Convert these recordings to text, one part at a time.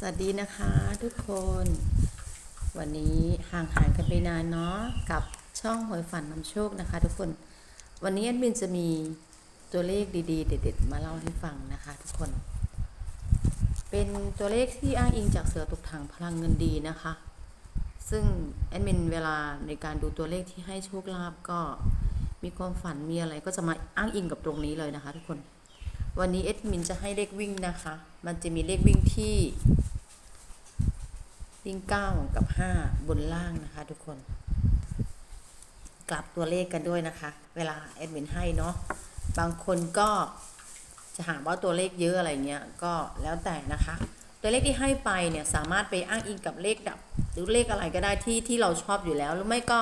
สวัสดีนะคะทุกคน วันนี้ห่างหายกันไปนานเนาะกับช่องหวยฝันนำโชคนะคะ ทุกคน วันนี้แอดมินจะมีตัวเลขดีๆ เด็ด ๆ มาเล่าให้ฟังนะคะ ทุกคน เป็นตัวเลขที่อ้างอิงจากเสือตกถังพลังเงินดีนะคะ ซึ่งแอดมินเวลาในการดูตัวเลขที่ให้โชคลาภก็มีความฝันมีอะไรก็จะมาอ้างอิงกับตรงนี้เลยนะคะ ทุกคน วันนี้เอดมินจะให้เลขวิ่งนะคะ มันจะมีเลขวิ่งที่ วิ่งเก้ากับห้าบนล่างนะคะทุกคน กลับตัวเลขกันด้วยนะคะ เวลาแอดมินให้เนาะ บางคนก็จะหาว่าตัวเลขเยอะอะไรเงี้ย ก็แล้วแต่นะคะ ตัวเลขที่ให้ไปเนี่ยสามารถไปอ้างอิงกับเลขดับ หรือเลขอะไรก็ได้ที่ที่เราชอบอยู่แล้ว หรือไม่ก็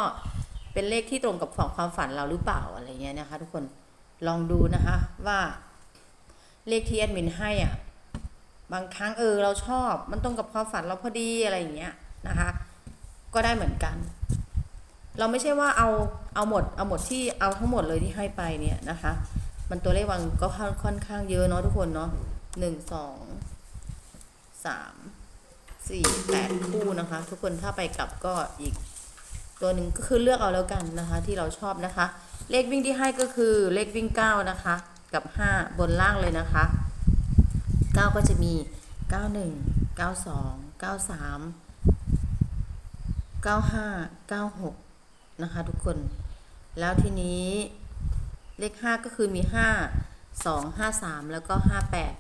เป็นเลขที่ตรงกับของความฝันเราหรือเปล่าอะไรเงี้ยนะคะ ทุกคน ลองดูนะคะว่า เลขที่แอดมินให้อะบางครั้งเออเราชอบมันตรงกับความฝันเราพอดีอะไรอย่างเงี้ยนะคะ ก็ได้เหมือนกัน เราไม่ใช่ว่าเอาเอาหมดเอาหมดที่เอาทั้งหมดเลยที่ให้ไปเนี่ยนะคะ มันตัวเลขวังก็ค่อนข้างเยอะเนาะทุกคนเนาะหนึ่งสองสามสี่แปดคู่นะคะ ทุกคนถ้าไปกลับก็อีก ตัวหนึ่งก็คือเลือกเอาแล้วกันนะคะ ที่เราชอบนะคะ เลขวิ่งที่ให้ก็คือเลขวิ่งเก้านะคะ กับห้าบนล่างเลยนะคะเก้าก็จะมีเก้าหนึ่งเก้าสองเก้าสามเก้าห้าเก้าหกนะคะทุกคน แล้วทีนี้เลขห้าก็คือมีห้าสองห้าสามแล้วก็ห้าแปด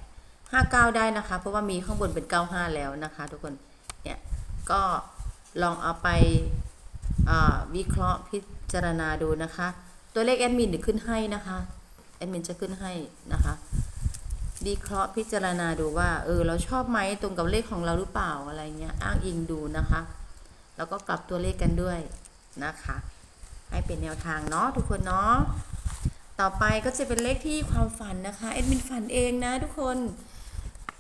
ห้าเก้าได้นะคะ เพราะว่ามีข้างบนเป็นเก้าห้าแล้วนะคะ ทุกคน เนี่ย ก็ลองเอาไปวิเคราะห์พิจารณาดูนะคะ ตัวเลขแอดมินเดี๋ยวขึ้นให้นะคะ แอดมินจะขึ้นให้นะคะวิเคราะห์พิจารณาดูว่า เออ เราชอบไหมตรงกับเลขของเราหรือเปล่าอะไรเงี้ย อ้างอิงดูนะคะ แล้วก็กลับตัวเลขกันด้วยนะคะ ให้เป็นแนวทางเนาะทุกคนเนาะ ต่อไปก็จะเป็นเลขที่ความฝันนะคะแอดมินฝันเองนะทุกคน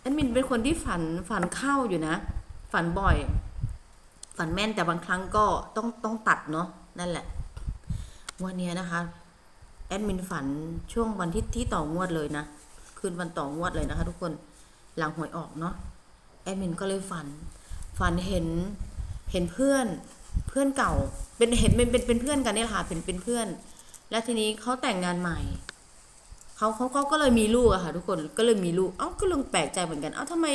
แอดมินเป็นคนที่ฝันฝันเข้าอยู่นะ ฝันบ่อย ฝันแม่นแต่บางครั้งก็ต้องต้องตัดเนาะนั่นแหละ วันนี้นะคะ แอดมินฝันช่วงวันที่ที่ต่องวดเลยนะ คืนวันต่องวดเลยนะคะ ทุกคนหลังหวยออกเนาะแอดมินก็เลยฝัน ฝันเห็นเห็นเพื่อนเพื่อนเก่า เป็นเห็นเป็นเป็นเป็นเพื่อนกันเนี่ยแหละค่ะเป็นเป็นเพื่อน แล้วทีนี้เขาแต่งงานใหม่เขาเขาเขาก็เลยมีลูกอะค่ะ ทุกคนก็เลยมีลูกเอ้าก็เลยแปลกใจเหมือนกันเอ้าทำไม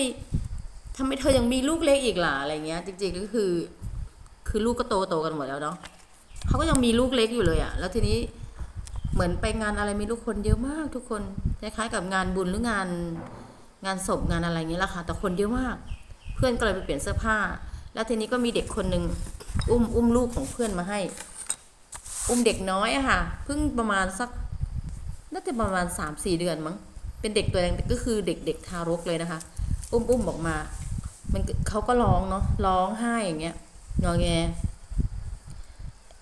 ทำไมเธอยังมีลูกเล็กอีกล่ะอะไรเงี้ย จริงๆก็คือ คือลูกก็โตโตกันหมดแล้วเนาะเขาก็ยังมีลูกเล็กอยู่เลยอะแล้วทีนี้ เหมือนไปงานอะไรมีลูกคนเยอะมากทุกคนคล้ายๆกับงานบุญหรืองานงานศพงานอะไรเงี้ยแหละค่ะแต่คนเยอะมาก เพื่อนก็เลยไปเปลี่ยนเสื้อผ้า แล้วทีนี้ก็มีเด็กคนหนึ่งอุ้มอุ้มลูกของเพื่อนมาให้ อุ้มเด็กน้อยอะค่ะเพิ่งประมาณสักน่าจะประมาณสามสี่เดือนมั้งเป็นเด็กตัวแดงก็คือเด็กเด็กทารกเลยนะคะ อุ้มอุ้มออกมา มันเขาก็ร้องเนาะร้องไห้อย่างเงี้ยงอแง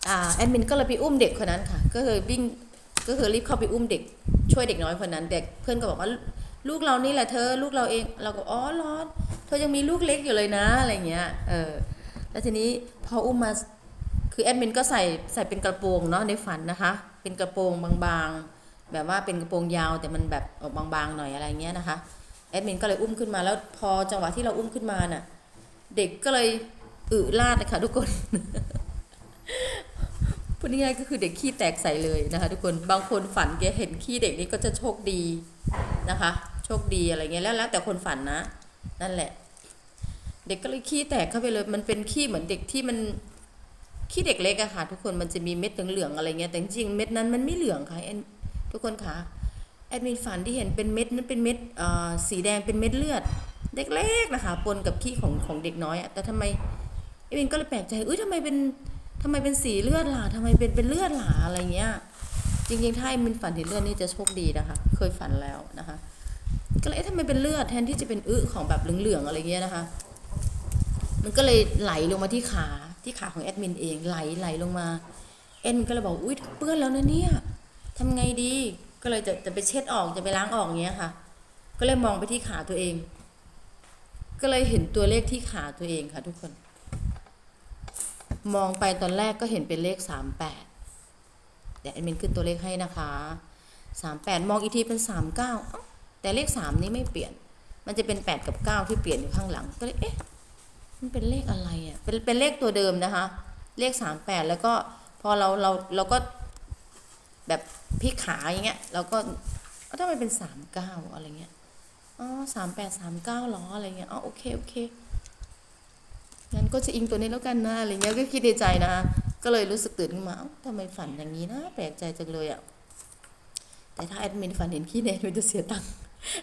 อ่าแอดมินก็เลยไปอุ้มเด็กคนนั้นค่ะ ก็เลยวิ่ง ก็คือรีบเข้าไปอุ้มเด็กช่วยเด็กน้อยคนนั้นเด็กเพื่อนก็บอกว่าลูกเรานี่แหละเธอ ลูกเราเองเราก็อ๋อเหรอเธอยังมีลูกเล็กอยู่เลยนะอะไรเงี้ยเออแล้วทีนี้พออุ้มมาคือแอดมินก็ใส่ใส่เป็นกระโปรงเนาะในฝันนะคะ เป็นกระโปรงบางๆ แบบว่าเป็นกระโปรงยาวแต่มันแบบออกบางๆหน่อยอะไรเงี้ยนะคะแอดมินก็เลยอุ้มขึ้นมาแล้วพอจังหวะที่เราอุ้มขึ้นมาน่ะ เด็กก็เลยอึลาดนะคะทุกคน ดง่ายๆก็คือเด็กขี้แตกใส่เลยนะคะทุกคนบางคนฝันแกเห็นขี้เด็กนี่ก็จะโชคดีนะคะ โชคดีอะไรเงี้ยแล้วแล้วแต่คนฝันนะ นั่นแหละ เด็กก็เลยขี้แตกเข้าไปเลย มันเป็นขี้เหมือนเด็กที่มันขี้เด็กเล็กอะค่ะ ทุกคนมันจะมีเม็ดเหลืองๆอะไรเงี้ยแต่จริงๆเม็ดนั้นมันไม่เหลืองค่ะทุกคนคะแอดมินฝันที่เห็นเป็นเม็ดนั้นเป็นเม็ดสีแดงเป็นเม็ดเลือดเด็กเล็กนะคะปนกับขี้ของของเด็กน้อยอะแต่ทำไมแอดมินก็เลยแปลกใจเอ้ยทำไมเป็น ทำไมเป็นสีเลือดล่ะทำไมเป็นเป็นเลือดล่ะอะไรเงี้ย จริงๆถ้ามินฝันเห็นเลือดนี่จะโชคดีนะคะ เคยฝันแล้วนะคะ ก็เลยเอ๊ะทำไมเป็นเลือดแทนที่จะเป็นอึของแบบเหลืองๆอะไรเงี้ยนะคะ มันก็เลยไหลลงมาที่ขาที่ขาของแอดมินเองไหลไหลลงมาเอ็นก็เลยบอกอุ้ยเปื้อนแล้วนะเนี่ยทำไงดีก็เลยจะจะไปเช็ดออกจะไปล้างออกเงี้ยค่ะ ก็เลยมองไปที่ขาตัวเอง ก็เลยเห็นตัวเลขที่ขาตัวเองค่ะทุกคน มองไปตอนแรกก็เห็นเป็นเลขสามแปดเดี๋ยวแอดมินขึ้นตัวเลขให้นะคะสามแปดมองอีกทีเป็นสามเก้าแต่เลขสามนี้ไม่เปลี่ยน มันจะเป็นแปดกับเก้าที่เปลี่ยนอยู่ข้างหลัง ก็เลยเอ๊ะ มันเป็นเลขอะไรอะ เป็นเป็นเลขตัวเดิมนะคะ เลขสามแปดแล้วก็พอเราเราเราก็แบบพลิกขาอย่างเงี้ย เราก็เอ้าทำไมเป็นสามเก้าอะไรเงี้ย อ๋อสามแปดสามเก้าหรออะไรเงี้ย อ๋อโอเคโอเค งั้นก็จะอิงตัวนี้แล้วกันนะอะไรเงี้ยก็คิดในใจนะ ก็เลยรู้สึกตื่นขึ้นมาทำไมฝันอย่างนี้นะแปลกใจจังเลยอะแต่ถ้าแอดมินฝันเห็นขี้เนนมันจะเสียตังค์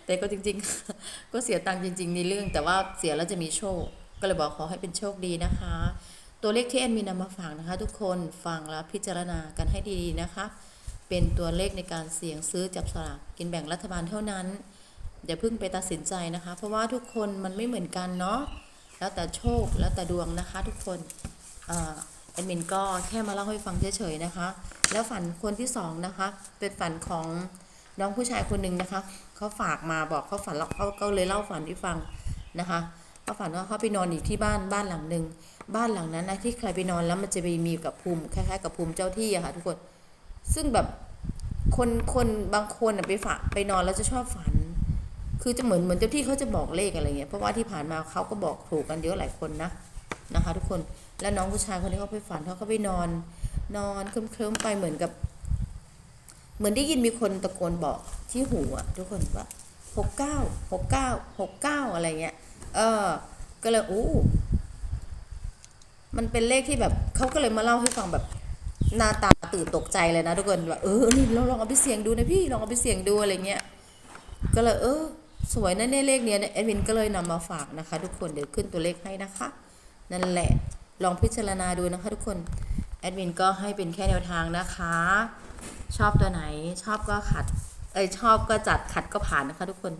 แต่ก็จริง ๆ ก็เสียตังค์จริง ๆ ในเรื่อง แต่ว่าเสียแล้วจะมีโชค ก็เลยบอกขอให้เป็นโชคดีนะคะ ตัวเลขที่แอดมินนำมาฝากนะคะ ทุกคนฟังแล้วพิจารณากันให้ดีๆนะคะ เป็นตัวเลขในการเสี่ยงซื้อจับสลากกินแบ่งรัฐบาลเท่านั้นอย่าเพิ่งไปตัดสินใจนะคะ เพราะว่าทุกคนมันไม่เหมือนกันเนาะ แล้วแต่โชคแล้วแต่ดวงนะคะทุกคนอ่าแอดมินก็แค่มาเล่าให้ฟังเฉยๆนะคะ แล้วฝันคนที่สองนะคะ เป็นฝันของน้องผู้ชายคนหนึ่งนะคะเขาฝากมาบอกเขาฝันแล้วเขาก็เลยเล่าฝันให้ฟังนะคะเขาฝันว่าเขาไปนอนอีกที่บ้านบ้านหลังหนึ่งบ้านหลังนั้นนะที่ใครไปนอนแล้วมันจะไปมีกับภูมิคล้ายๆกับภูมิเจ้าที่อะค่ะทุกคน ซึ่งแบบคนคนบางคนไปฝากไปนอนแล้วจะชอบฝัน คือจะเหมือนเหมือนเจ้าที่เขาจะบอกเลขอะไรเงี้ยเพราะว่าที่ผ่านมาเขาก็บอกถูกกันเยอะหลายคนนะนะคะ ทุกคนแล้วน้องผู้ชายคนนี้เขาไปฝันเขาก็ไปนอน นอนเคลิ้มๆไปเหมือนกับ เหมือนได้ยินมีคนตะโกนบอกที่หูอะทุกคนว่าหกเก้าหกเก้าหกเก้าอะไรเงี้ย เออ ก็เลยอู้มันเป็นเลขที่แบบเขาก็เลยมาเล่าให้ฟังแบบหน้าตาตื่นตกใจเลยนะทุกคนว่าเออนี่เราลองเอาไปเสี่ยงดูนะพี่ลองเอาไปเสี่ยงดูอะไรเงี้ยก็เลยเออ สวยนะเนี่ยเลขเนี้ยแอดมินก็เลยนำมาฝากนะคะ ทุกคนเดี๋ยวขึ้นตัวเลขให้นะคะ นั่นแหละลองพิจารณาดูนะคะ ทุกคนแอดมินก็ให้เป็นแค่แนวทางนะคะ ชอบตัวไหนชอบก็ขัดเอ้ยชอบก็จัดขัดก็ผ่านนะคะทุกคน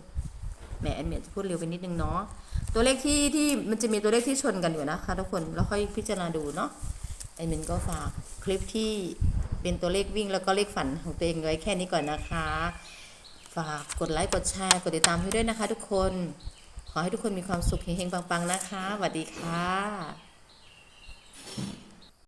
แหมแอดมินจะพูดเร็วไปนิดนึงเนาะตัวเลขที่ที่มันจะมีตัวเลขที่ชนกันอยู่นะคะ ทุกคนแล้วค่อยพิจารณาดูเนาะแอดมินก็ฝากคลิปที่เป็นตัวเลขวิ่งแล้วก็เลขฝันของตัวเองไว้แค่นี้ก่อนนะคะ ฝากกดไลค์กดแชร์กดติดตามให้ด้วยนะคะทุกคน ขอให้ทุกคนมีความสุขเฮงๆปังๆนะคะสวัสดีค่ะ